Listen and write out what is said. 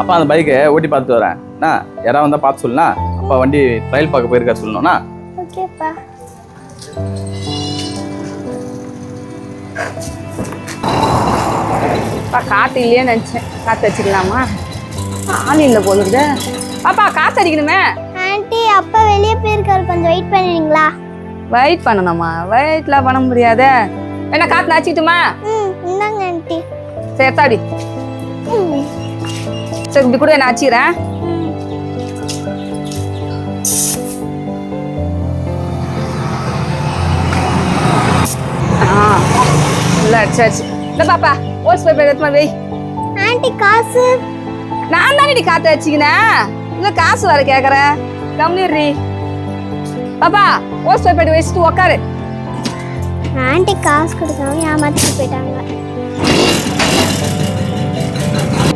அப்பா அந்த பைக்கை ஓட்டி பார்த்துட்டு வரேன். என்ன யாராவது வந்தால் பார்த்து சொல்லுண்ணா. அப்பா வண்டி ட்ரையல் பார்க்க போயிருக்காரு சொல்லணும்னா ஓகேப்பா. அப்பா காற்று இல்லையே நினச்சேன். காற்று வச்சுக்கலாமா? ஆள் இல்லை போலுக்குது பாப்பா காற்று அடிக்கணுமே. ஆன்ட்டி அப்பா வெளியே போயிருக்காரு. கொஞ்சம் வெயிட் பண்ணுவீங்களா வெயிட் பண்ணணுமா? வெயிட்லாம் பண்ண முடியாதே. என்ன காற்று நச்சுக்கிட்டுமா? ம் இந்தாங்க ஆன்ட்டி சரி தாடி ம். சரி இப்படி கூட நான் வச்சுக்கிறேன் இல்லை இல்லை பாப்பா ஓஸ் பேப்பர் எடுத்துமா வை ஆன்ட்டி காசு. நான் தானடி காற்று வச்சுக்கினேன். இல்லை காசு வர கேட்குறேன் கம்னிடுறி பாப்பா ஓஸ் பேப்பர் வச்சுட்டு உக்காரு. ஆன்ட்டி காசு கொடுக்காம ஏமாத்திட்டு போயிட்டாங்க.